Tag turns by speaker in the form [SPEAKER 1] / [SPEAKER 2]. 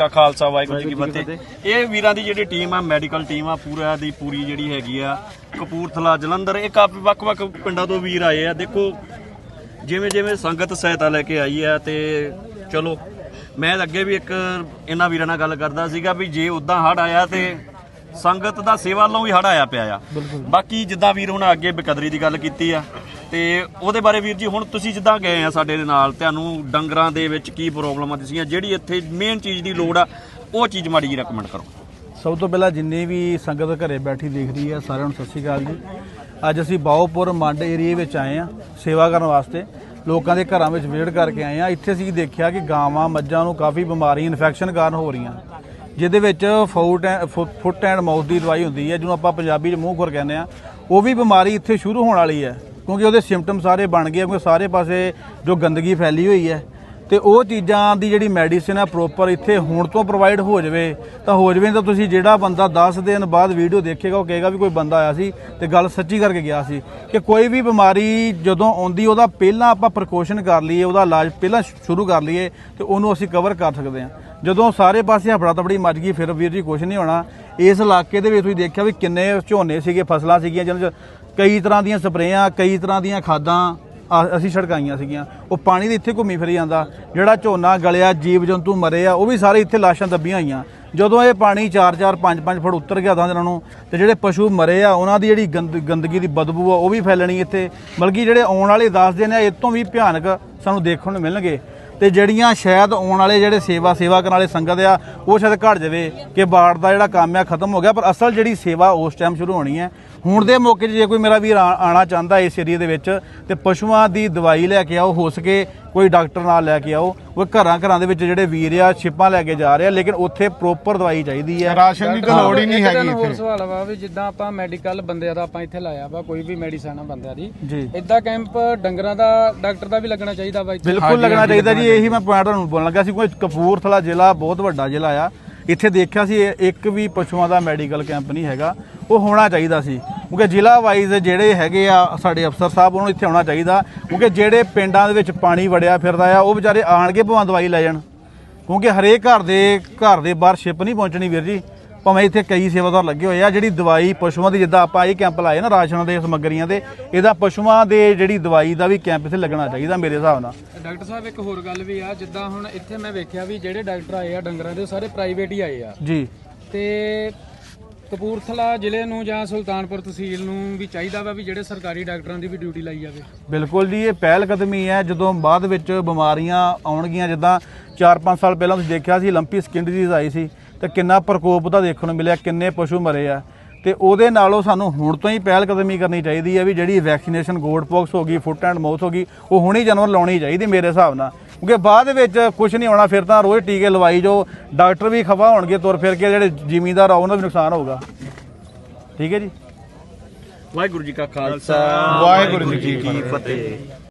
[SPEAKER 1] ਕਾ ਖਾਲਸਾ ਵਾਹਿਗੁਰੂ ਜੀ ਕੀ ਫਤਿਹ। ਇਹ ਵੀਰਾਂ ਦੀ ਜਿਹੜੀ ਟੀਮ ਆ ਮੈਡੀਕਲ ਟੀਮ ਆ ਪੂਰਾ ਦੀ ਪੂਰੀ ਜਿਹੜੀ ਹੈਗੀ ਆ ਕਪੂਰਥਲਾ ਜਲੰਧਰ। ਇਹ ਕਾਫੀ ਵੱਖ-ਵੱਖ ਪਿੰਡਾਂ ਤੋਂ ਵੀਰ ਆਏ ਆ। ਦੇਖੋ ਜਿਵੇਂ ਜਿਵੇਂ ਸੰਗਤ ਸਹਾਇਤਾ ਲੈ ਕੇ ਆਈ ਆ ਤੇ ਚਲੋ ਮੈਂ ਅੱਗੇ ਵੀ ਇੱਕ ਇਹਨਾਂ ਵੀਰਾਂ ਨਾਲ ਗੱਲ ਕਰਦਾ ਸੀਗਾ ਵੀ ਜੇ ਉਦਾਂ ਹੜ ਆਇਆ ਤੇ ਸੰਗਤ ਦਾ ਸੇਵਾ ਵੱਲੋਂ ਵੀ ਹੜ ਆਇਆ ਪਿਆ ਆ। ਬਾਕੀ ਜਿੱਦਾਂ ਵੀਰ ਹੁਣ ਅੱਗੇ ਬਕਦਰੀ ਦੀ ਗੱਲ ਕੀਤੀ ਆ ਤੇ ਉਹਦੇ ਬਾਰੇ ਵੀਰ ਜੀ, ਹੁਣ ਤੁਸੀਂ ਜਿੱਦਾਂ ਗਏ ਆ ਸਾਡੇ ਦੇ ਨਾਲ, ਤੁਹਾਨੂੰ ਡੰਗਰਾਂ ਦੇ ਵਿੱਚ ਕੀ ਪ੍ਰੋਬਲਮਾਂ ਦਿਸੀਆਂ ਜਿਹੜੀ ਇੱਥੇ ਮੇਨ ਚੀਜ਼ ਦੀ ਲੋੜ ਆ, ਉਹ ਚੀਜ਼ ਮਾੜੀ ਜੀ ਰეკਮੈਂਡ ਕਰੋ।
[SPEAKER 2] ਸਭ ਤੋਂ ਪਹਿਲਾਂ ਜਿੰਨੀ ਵੀ ਸੰਗਤ ਘਰੇ ਬੈਠੀ ਦੇਖ ਰਹੀ ਹੈ ਸਾਰਿਆਂ ਨੂੰ ਸਤਿ ਸ਼੍ਰੀ ਅਕਾਲ ਜੀ। ਅੱਜ ਅਸੀਂ ਬਾਉਪੁਰ ਮੰਡ ਏਰੀਏ ਵਿੱਚ ਆਏ ਆ, ਸੇਵਾ ਕਰਨ ਵਾਸਤੇ। ਲੋਕਾਂ ਦੇ ਘਰਾਂ ਵਿੱਚ ਵਿਜ਼ਿਟ ਕਰਕੇ ਆਏ ਆ। ਇੱਥੇ ਅਸੀਂ ਦੇਖਿਆ ਕਿ ਗਾਵਾਂ, ਮੱਝਾਂ ਨੂੰ ਕਾਫੀ ਬਿਮਾਰੀ ਇਨਫੈਕਸ਼ਨ ਕਾਰਨ ਹੋ ਰਹੀਆਂ। ਜਿਹਦੇ ਵਿੱਚ ਫੂਟ ਫੁੱਟ ਐਂਡ ਮਾਊਥ ਦੀ ਦਵਾਈ ਹੁੰਦੀ ਹੈ, ਜਿਹਨੂੰ ਆਪਾਂ ਪੰਜਾਬੀ 'ਚ ਮੂੰਹ ਖੁਰ ਕਹਿੰਦੇ ਆ। ਉਹ ਵੀ ਬਿਮਾਰੀ ਇੱਥੇ ਸ਼ੁਰੂ ਹੋਣ ਵਾਲੀ ਹੈ। ਕਿਉਂਕਿ ਉਹਦੇ ਸਿੰਪਟਮ ਸਾਰੇ ਬਣ ਗਏ ਕਿਉਂਕਿ ਸਾਰੇ ਪਾਸੇ ਜੋ ਗੰਦਗੀ ਫੈਲੀ ਹੋਈ ਹੈ। ਤੇ ਉਹ ਚੀਜ਼ਾਂ ਦੀ ਜਿਹੜੀ ਮੈਡੀਸਿਨ ਆ ਪ੍ਰੋਪਰ ਇੱਥੇ ਹੁਣ ਤੋਂ ਪ੍ਰੋਵਾਈਡ ਹੋ ਜਾਵੇ, ਤਾਂ ਹੋ ਜਾਵੇ ਤਾਂ ਤੁਸੀਂ ਜਿਹੜਾ ਬੰਦਾ 10 ਦਿਨ ਬਾਅਦ ਵੀਡੀਓ ਦੇਖੇਗਾ, ਉਹ ਕਹੇਗਾ ਵੀ ਕੋਈ ਬੰਦਾ ਆਇਆ ਸੀ ਤੇ ਗੱਲ ਸੱਚੀ ਕਰਕੇ ਗਿਆ ਸੀ ਕਿ ਕੋਈ ਵੀ ਬਿਮਾਰੀ ਜਦੋਂ ਆਉਂਦੀ, ਉਹਦਾ ਪਹਿਲਾਂ ਆਪਾਂ ਪ੍ਰੀਕਾਸ਼ਨ ਕਰ ਲਈਏ, ਉਹਦਾ ਇਲਾਜ ਪਹਿਲਾਂ ਸ਼ੁਰੂ ਕਰ ਲਈਏ ਤੇ ਉਹਨੂੰ ਅਸੀਂ ਕਵਰ ਕਰ ਸਕਦੇ ਹਾਂ। ਜਦੋਂ ਸਾਰੇ ਪਾਸੇ ਹਫੜਾ ਤਬੜੀ ਮੱਚ ਗਈ, ਫਿਰ ਵੀਰ ਜੀ ਕੁਝ ਨਹੀਂ ਹੋਣਾ। ਇਸ ਇਲਾਕੇ ਦੇ ਵਿੱਚ ਤੁਸੀਂ ਦੇਖਿਆ ਵੀ ਕਿੰਨੇ ਝੋਨੇ ਸੀਗੇ, ਫਸਲਾਂ ਸੀਗੀਆਂ, ਜਿਹਨਾਂ 'ਚ ਕਈ ਤਰ੍ਹਾਂ ਦੀਆਂ ਸਪਰੇਆਂ, ਕਈ ਤਰ੍ਹਾਂ ਦੀਆਂ ਖਾਦਾਂ ਅ ਅਸੀਂ ਛੜਕਾਈਆਂ ਸੀਗੀਆਂ। ਉਹ ਪਾਣੀ ਦੇ ਇੱਥੇ ਘੁੰਮੀ ਫਿਰੀ ਜਾਂਦਾ। ਜਿਹੜਾ ਝੋਨਾ ਗਲਿਆ ਜੀਵ ਜੰਤੂ ਮਰੇ ਆ, ਉਹ ਵੀ ਸਾਰੇ ਇੱਥੇ ਲਾਸ਼ਾਂ ਦੱਬੀਆਂ ਹੋਈਆਂ। ਜਦੋਂ ਇਹ ਪਾਣੀ 4-4 5-5 ਫੁੱਟ ਉੱਤਰ ਗਿਆ ਤਾਂ ਇਹਨਾਂ ਨੂੰ, ਤੇ ਜਿਹੜੇ ਪਸ਼ੂ ਮਰੇ ਆ, ਉਹਨਾਂ ਦੀ ਜਿਹੜੀ ਗੰਦ- ਗੰਦਗੀ ਦੀ ਬਦਬੂ ਆ, ਉਹ ਵੀ ਫੈਲਣੀ ਇੱਥੇ। ਬਲਕਿ ਜਿਹੜੇ ਆਉਣ ਵਾਲੇ 10 ਦਿਨ ਆ ਇਹ ਤੋਂ ਵੀ ਭਿਆਨਕ ਸਾਨੂੰ ਦੇਖਣ ਨੂੰ ਮਿਲਣਗੇ। ਤੇ ਜਿਹੜੀਆਂ ਸ਼ਾਇਦ ਆਉਣ ਵਾਲੇ ਜਿਹੜੇ ਸੇਵਾ ਸੇਵਾ ਕਰਨ ਵਾਲੇ ਸੰਗਤ ਆ, ਉਹ ਸ਼ਾਇਦ ਘਟ ਜਾਵੇ ਕਿ ਬਾੜ ਦਾ ਜਿਹੜਾ ਕੰਮ ਆ ਖਤਮ ਹੋ ਗਿਆ, ਪਰ ਅਸਲ ਜਿਹੜੀ ਸੇਵਾ ਉਸ ਟਾਈਮ ਸ਼ੁਰੂ ਹੋਣੀ ਹੈ। ਹੁਣ ਦੇ ਮੌਕੇ 'ਚ ਜੇ ਕੋਈ ਮੇਰਾ ਵੀਰ ਆ- ਆਉਣਾ ਚਾਹੁੰਦਾ ਇਸ ਏਰੀਏ ਦੇ ਵਿੱਚ, ਤੇ ਪਸ਼ੂਆਂ ਦੀ ਦਵਾਈ ਲੈ ਕੇ ਆਓ, ਹੋ ਸਕੇ ਕੋਈ ਡਾਕਟਰ ਨਾਲ ਲੈ ਕੇ ਆਓ ਉਹ ਘਰਾਂ ਘਰਾਂ ਦੇ ਵਿੱਚ ਜਿਹੜੇ ਵੀਰ ਆ ਛਿੱਪਾਂ ਲੈ ਕੇ ਜਾ ਰਹੇ ਆ ਲੇਕਿਨ ਉੱਥੇ ਪ੍ਰੋਪਰ ਦਵਾਈ ਚਾਹੀਦੀ ਹੈ
[SPEAKER 3] ਰਾਸ਼ਨ ਦੀ ਤਾਂ ਲੋੜ ਹੀ ਨਹੀਂ ਹੈਗੀ
[SPEAKER 4] ਹੋਰ
[SPEAKER 3] ਇੱਥੇ।
[SPEAKER 4] ਸਵਾਲ ਵਾ ਵੀ ਜਿੱਦਾਂ ਆਪਾਂ ਮੈਡੀਕਲ ਬੰਦਿਆਂ ਦਾ ਆਪਾਂ ਇੱਥੇ ਲਾਇਆ ਵਾ ਕੋਈ ਵੀ ਮੈਡੀਸਨ ਆ ਬੰਦਿਆਂ ਦੀ
[SPEAKER 2] ਜੀ।
[SPEAKER 4] ਇਦਾਂ ਕੈਂਪ ਡੰਗਰਾਂ ਦਾ ਡਾਕਟਰ ਦਾ ਵੀ ਲੱਗਣਾ ਚਾਹੀਦਾ ਵਾ ਇੱਥੇ।
[SPEAKER 2] ਬਿਲਕੁਲ ਲੱਗਣਾ ਚਾਹੀਦਾ ਜੀ ਇਹੀ ਮੈਂ ਪੁਆਇੰਟ ਤੁਹਾਨੂੰ ਬੋਲਣ ਲੱਗਾ ਸੀ ਕੋਈ ਕਪੂਰਥਲਾ ਜ਼ਿਲ੍ਹਾ ਬਹੁਤ ਵੱਡਾ ਜ਼ਿਲ੍ਹਾ ਆ। ਇੱਥੇ ਦੇਖਿਆ ਸੀ ਇੱਕ ਵੀ ਪਸ਼ੂਆਂ ਦਾ ਮੈਡੀਕਲ ਕੈਂਪ ਨਹੀਂ ਹੈਗਾ ਉਹ ਹੋਣਾ ਚਾਹੀਦਾ ਸੀ। ਕਿਉਂਕਿ ਜ਼ਿਲ੍ਹਾ ਵਾਈਜ਼ ਜਿਹੜੇ ਹੈਗੇ ਆ ਸਾਡੇ ਅਫਸਰ ਸਾਹਿਬ ਉਹਨਾਂ ਇੱਥੇ ਆਉਣਾ ਚਾਹੀਦਾ। ਕਿਉਂਕਿ ਜਿਹੜੇ ਪਿੰਡਾਂ ਦੇ ਵਿੱਚ ਪਾਣੀ ਵੜਿਆ ਫਿਰਦਾ ਆ ਉਹ ਵਿਚਾਰੇ ਆਣ ਕੇ ਭਾਵੇਂ ਦਵਾਈ ਲੈ ਜਾਣ। ਕਿਉਂਕਿ ਹਰੇਕ ਘਰ ਦੇ ਘਰ ਦੇ ਬਾਹਰ ਸ਼ਿਪ ਨਹੀਂ ਪਹੁੰਚਣੀ ਵੀਰ ਜੀ। ਭਾਵੇਂ ਇੱਥੇ ਕਈ ਸੇਵਾਦਾਰ ਲੱਗੇ ਹੋਏ ਆ ਜਿਹੜੀ ਦਵਾਈ ਪਸ਼ੂਆਂ ਦੀ ਜਿੱਦਾਂ ਆਪਾਂ ਇਹ ਕੈਂਪ ਲਾਏ ਨਾ ਰਾਸ਼ਨ ਦੇ ਸਮੱਗਰੀਆਂ ਦੇ ਇਹਦਾ ਪਸ਼ੂਆਂ ਦੇ ਜਿਹੜੀ ਦਵਾਈ ਦਾ ਵੀ ਕੈਂਪ ਇੱਥੇ ਲੱਗਣਾ ਚਾਹੀਦਾ ਮੇਰੇ ਹਿਸਾਬ ਨਾਲ।
[SPEAKER 4] ਡਾਕਟਰ ਸਾਹਿਬ ਇੱਕ ਹੋਰ ਗੱਲ ਵੀ ਆ ਜਿੱਦਾਂ ਹੁਣ ਇੱਥੇ ਮੈਂ ਵੇਖਿਆ ਵੀ ਜਿਹੜੇ ਡਾਕਟਰ ਆਏ ਆ ਡੰਗਰਾਂ ਦੇ ਸਾਰੇ ਪ੍ਰਾਈਵੇਟ ਹੀ ਆਏ ਆ।
[SPEAKER 2] ਜੀ।
[SPEAKER 4] ਤੇ ਕਪੂਰਥਲਾ ਜ਼ਿਲ੍ਹੇ ਨੂੰ ਜਾਂ ਸੁਲਤਾਨਪੁਰ ਤਹਿਸੀਲ ਨੂੰ ਵੀ ਚਾਹੀਦਾ ਵਾ ਵੀ ਜਿਹੜੇ ਸਰਕਾਰੀ ਡਾਕਟਰਾਂ ਦੀ ਵੀ ਡਿਊਟੀ ਲਾਈ ਜਾਵੇ।
[SPEAKER 2] ਬਿਲਕੁਲ ਜੀ, ਇਹ ਪਹਿਲ ਕਦਮੀ ਹੈ। ਜਦੋਂ ਬਾਅਦ ਵਿੱਚ ਬਿਮਾਰੀਆਂ ਆਉਣਗੀਆਂ, ਜਿੱਦਾਂ 4-5 ਸਾਲ ਪਹਿਲਾਂ ਤੁਸੀਂ ਦੇਖਿਆ ਸੀ ਲੰਪੀ ਸਕਿਨ ਡਿਜ਼ੀਜ਼ ਆਈ ਸੀ, ਤੇ ਕਿੰਨਾ ਪ੍ਰਕੋਪ ਦਾ ਦੇਖਣ ਨੂੰ ਮਿਲਿਆ, ਕਿੰਨੇ ਪਸ਼ੂ ਮਰੇ ਆ। ਤੇ ਉਹਦੇ ਨਾਲੋਂ ਸਾਨੂੰ ਹੁਣ ਤੋਂ ਹੀ ਪਹਿਲ ਕਦਮੀ ਕਰਨੀ ਚਾਹੀਦੀ ਹੈ ਵੀ ਜਿਹੜੀ ਵੈਕਸੀਨੇਸ਼ਨ ਗੋਲਡ ਹੋ ਗਈ ਫੁੱਟ ਐਂਡ ਮਾਊਥ ਹੋ ਗਈ, ਉਹ ਹੁਣੇ ਜਾਨਵਰ ਲਾਉਣੀ ਚਾਹੀਦੀ ਮੇਰੇ ਹਿਸਾਬ ਨਾਲ। ਕਿਉਂਕਿ ਬਾਅਦ ਵਿੱਚ ਕੁਝ ਨਹੀਂ ਆਉਣਾ ਫਿਰ ਤਾਂ ਰੋਜ਼ ਟੀਕੇ ਲਵਾਈ ਜੋ ਡਾਕਟਰ ਵੀ ਖਫਾ ਹੋਣਗੇ ਤੁਰ ਫਿਰ ਕੇ ਜਿਹੜੇ ਜ਼ਿਮੀਂਦਾਰ ਆ ਉਹਨਾਂ ਵੀ ਨੁਕਸਾਨ ਹੋਊਗਾ। ਠੀਕ ਹੈ ਜੀ?
[SPEAKER 1] ਵਾਹਿਗੁਰੂ ਜੀ ਕਾ ਖਾਲਸਾ
[SPEAKER 3] ਵਾਹਿਗੁਰੂ ਜੀ ਕੀ
[SPEAKER 1] ਫਤਿਹ।